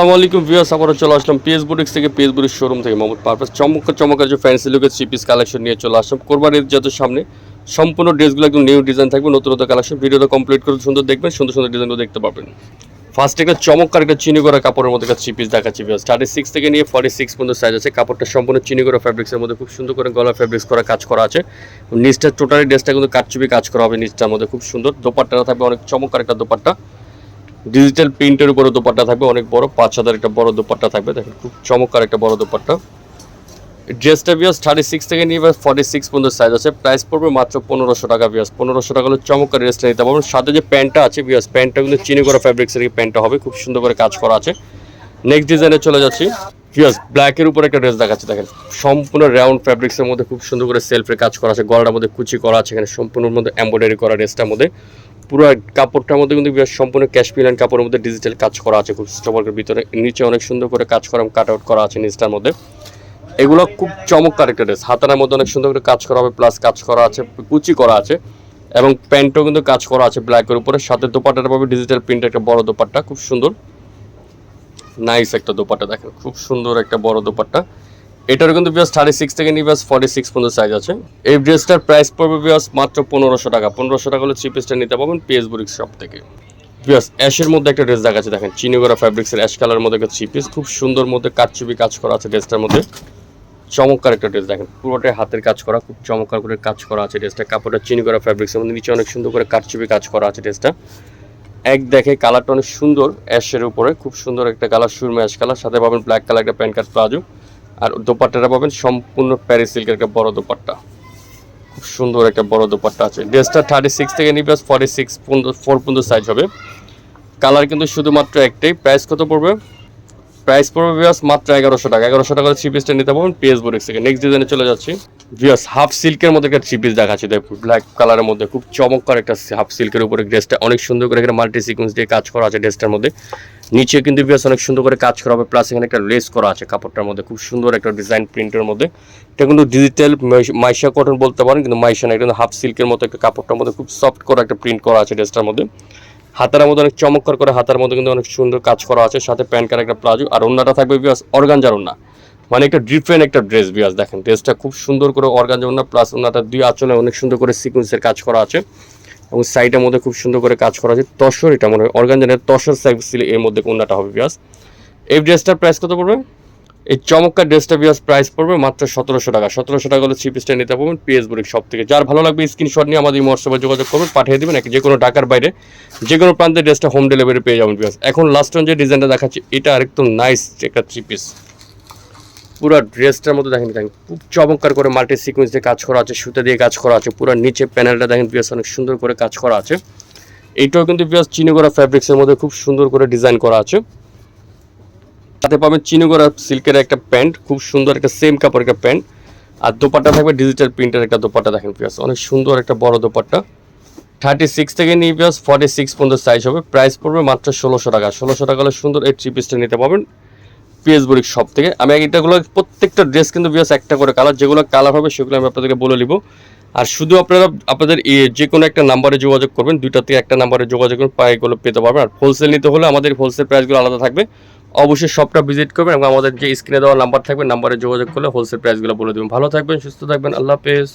আসসালামু আলাইকুম ভিউয়ার্স আবারও চলে আসলাম পিএস বুটিক্স থেকে, পিএস বুটিক্স শোরুম থেকে। মোহাম্মদ পারপাস চমৎকার চমৎকার যে ফ্যান্সি লুকের থ্রি পিস কালেকশন নিয়ে চলে আসলাম। কোরবানির যত সামনে, সম্পূর্ণ ড্রেসগুলো একদম নিউ ডিজাইন থাকবে নতুন নতুন কালেকশন ভিডিওটা কমপ্লিট করে সুন্দর দেখবেন, সুন্দর সুন্দর ডিজাইনগুলো দেখতে পাবেন। ফার্স্ট একটা চমৎকার একটা চিনি করা কাপড়ের মধ্যে থ্রি পিস দেখাচ্ছি ভিউয়ার্স। থার্টি সিক্স থেকে নিয়ে ফর্টি সিক্স পর্যন্ত সাইজ আছে। কাপড়টা সম্পূর্ণ চিনি করা ফ্যাব্রিক্সের মধ্যে খুব সুন্দর করে গলা ফ্যাব্রিক্স করা কাজ করা আছে। নিচটা টোটালি ড্রেসটা কিন্তু কাটচুপি কাজ করা হবে নিচটার মধ্যে, খুব সুন্দর। দোপাট্টাটা থাকবে অনেক চমৎকার একটা দোপাট্টা। ডিজিটাল প্রিন্টের উপরে দোপাট্টা থাকবে, অনেক বড়, পাঁচ হাজার একটা বড় দোপাট্টা থাকবে, দেখেন খুব চমৎকার একটা বড় দোপাট্টা। ড্রেসটা বিয়াস থার্টি সিক্স থেকে নিয়ে ফর্টি সিক্স পর্যন্ত সাইজ আছে প্রাইস পড়বে মাত্র পনেরোশো টাকা বিয়াস পনেরোশো টাকা হলে চমৎকার ড্রেসটা নিতে পারবেন। সাথে যে প্যান্টটা আছে বিয়াস প্যান্টটা কিন্তু চিনি করা ফ্যাব্রিক্সের প্যান্টটা হবে, খুব সুন্দর করে কাজ করা আছে। নেক্সট ডিজাইনে চলে যাচ্ছি। বিয়াস ব্ল্যাকের উপরে একটা ড্রেস দেখাচ্ছে, দেখেন সম্পূর্ণ রাউন্ড ফ্যাব্রিক্সের মধ্যে খুব সুন্দর করে সেলফের কাজ করা আছে, গলার মধ্যে কুচি করা আছে, এখানে সম্পূর্ণ মধ্যে এমব্রয়ডারি করা ড্রেসটার মধ্যে। পুরো কাপড়টার মধ্যে কিন্তু সম্পূর্ণ ক্যাশপিলান কাপড়ের মধ্যে ডিজিটাল কাজ করা আছে খুব স্টমাকের ভিতরে। নিচে অনেক সুন্দর করে কাজ করা কাট আউট করা আছে নিচটার মধ্যে। এগুলো খুব চমৎকার একটা ড্রেস হাতানের মধ্যে অনেক সুন্দর করে কাজ করা হবে প্লাস কাজ করা আছে, কুচি করা আছে এবং প্যান্টও কিন্তু কাজ করা আছে ব্ল্যাকের উপরে। সাথে দোপাট্টাটা পাবে ডিজিটাল প্রিন্ট একটা বড় দোপাট্টা, খুব সুন্দর। নাইস একটা দোপাট্টা, দেখেন, খুব সুন্দর একটা বড় দোপাট্টা। এটারও কিন্তু বিয়াস থার্টি সিক্স থেকে নিয়ে বিয়াস ফর্টি সিক্স পর্যন্ত সাইজ আছে। এই ড্রেসটার প্রাইস পড়বে বিয়াস মাত্র পনেরোশো টাকা। পনেরোশো টাকা হলে পিসটা নিতে পারবেন পিএস বুরিক শপ থেকে। বিয়াস অ্যাশের মধ্যে একটা ড্রেস দেখা দেখাচ্ছে, দেখেন চিনিগোরা ফ্যাব্রিক্সের অ্যাশ কালারের মধ্যে একটা থ্রি পিস খুব সুন্দর মধ্যে কাটচুপি কাজ করা আছে ড্রেসটার মধ্যে। চমৎকার একটা ড্রেস দেখেন পুরোটাই হাতের কাজ করা, খুব চমৎকার করে কাজ করা আছে ড্রেসটা কাপড়টা চিনি করা ফ্যাব্রিক্সের মধ্যে, নিচে অনেক সুন্দর করে কাটচুপি কাজ করা আছে ড্রেসটা এক দেখে কালারটা অনেক সুন্দর অ্যাশের উপরে। খুব সুন্দর একটা কালার সুরমে অ্যাশ কালার সাথে পাবেন ব্ল্যাক কালার একটা প্যান্ট কাট প্লাজো। আর দোপাট্টাটা পাবেন সম্পূর্ণ প্যারিস সিল্কের একটা বড় দোপাট্টা। খুব সুন্দর একটা বড় দোপাট্টা আছে। ড্রেসটা থার্টি সিক্স থেকে নিবে ফর্টি সিক্স ফোর পর্যন্ত সাইজ হবে। কালার কিন্তু শুধুমাত্র একটাই। প্রাইস কত পড়বে? প্রাইস পড়বে ভিয়াস মাত্র এগারোশো টাকা। এগারোশো টাকা থ্রি পিসটা নিতে পারবেন পিএস বোরিক্স থেকে। নেক্সট ডিজাইনে চলে যাচ্ছি। ভিয়াস হাফ সিল্কের মধ্যে একটা থ্রি পিস দেখাচ্ছি। ব্ল্যাক কালারের মধ্যে। খুব চমৎকার একটা হাফ সিল্কের উপরে ড্রেসটা অনেক সুন্দর করে এখানে মাল্টি সিকুয়েন্স দিয়ে কাজ করা আছে ড্রেসটার মধ্যে। নিচে কিন্তু ভিয়াস অনেক সুন্দর করে কাজ করা হবে প্লাস এখানে একটা লেস করা আছে কাপড়টার মধ্যে, খুব সুন্দর একটা ডিজাইন প্রিন্টের মধ্যে। এটা কিন্তু ডিজিটাল মাইশা কটন বলতে পারেন, কিন্তু মাইশা না কিন্তু হাফ সিল্কের মতো একটা কাপড়টার মধ্যে খুব সফট করা একটা প্রিন্ট করা আছে ড্রেসটার মধ্যে। হাতার মধ্যে অনেক চমৎকার করে হাতার মধ্যে কিন্তু অনেক সুন্দর কাজ করা আছে, সাথে প্যান্ট কার একটা প্লাজো, আর অন্যটা থাকবে বিয়াস অর্গানজার ওন্না মানে একটা ডিফারেন্ট একটা ড্রেস বিয়াস দেখেন ড্রেসটা খুব সুন্দর করে অর্গানজার ওন্না প্লাস ওনাটা দুই আচলে অনেক সুন্দর করে সিকুয়েন্সের কাজ করা আছে। এবং সাইডের মধ্যে খুব সুন্দর করে কাজ করা আছে। তসর এটা মনে হয় অর্গানজানের তসর সাইড এর মধ্যে কোনটা হবে বিয়াস এই ড্রেসটার প্রাইস কত পড়বে? এই চমৎকার ড্রেসটা বিয়াস প্রাইস পড়বে মাত্র সতেরোশো টাকা। সতেরোশো টাকা হলে থ্রি পিসটা নিতে পারবেন পিএস বুড়ির সব থেকে। যার ভালো লাগবে স্ক্রিনশট নিয়ে আমাদের হোয়াটসঅ্যাপে যোগাযোগ করবেন, পাঠিয়ে দেবেন। যে কোনো ঢাকার বাইরে যে কোনো প্রান্তে ড্রেসটা হোম ডেলিভারি পেয়ে যাবেন বিয়াস এখন লাস্ট যে ডিজাইনটা দেখাচ্ছি, এটা আরেকটু নাইস একটা থ্রি পিস পুরো ড্রেসটার মধ্যে দেখেন দেখেন, খুব চমৎকার করে মাল্টি সিকুয়েন্স দিয়ে কাজ করা আছে, সুতা দিয়ে কাজ করা আছে, পুরো নিচে প্যানেলটা দেখেন বিয়াস অনেক সুন্দর করে কাজ করা আছে। এইটাও কিন্তু বিয়াস করা ফ্যাব্রিক্সের মধ্যে খুব সুন্দর করে ডিজাইন করা আছে। সাথে পাবেন চিনিগড়া সিল্কের একটা প্যান্ট, খুব সুন্দর একটা সেম কাপড় একটা প্যান্ট। আর দোপাট্টা থাকবে ডিজিটাল প্রিন্টের একটা দোপাট্টা দেখেন পিয়াস অনেক সুন্দর একটা বড় দোপাট্টা। থার্টি সিক্স থেকে নিয়ে পিয়াস ফর্টি সিক্স পর্যন্ত সাইজ হবে প্রাইস পড়বে মাত্র ষোলোশো টাকা। ষোলোশো টাকা হলে সুন্দর এই থ্রি পিসটা নিতে পারবেন। পিএস বুরিক সব থেকে। আমি এটাগুলো, প্রত্যেকটা ড্রেস কিন্তু বিয়াস একটা করে কালার যেগুলো কালার হবে সেগুলো আমি আপনাদেরকে বলে নিব। আর শুধু আপনারা, আপনাদের যে কোনো একটা নাম্বারে যোগাযোগ করবেন, দুইটা থেকে একটা নাম্বারে যোগাযোগ করবেন পাইগুলো পেতে পারবেন। আর হোলসেল নিতে হলে আমাদের হোলসেল প্রাইসগুলো আলাদা থাকবে। অবশ্যই সবটা ভিজিট করবেন এবং আমাদের যে স্ক্রিনে দেওয়া নাম্বার থাকবে নাম্বারে যোগাযোগ করলে হোলসেল প্রাইসগুলো বলে দেবেন। ভালো থাকবেন, সুস্থ থাকবেন, আল্লাহ হাফেজ।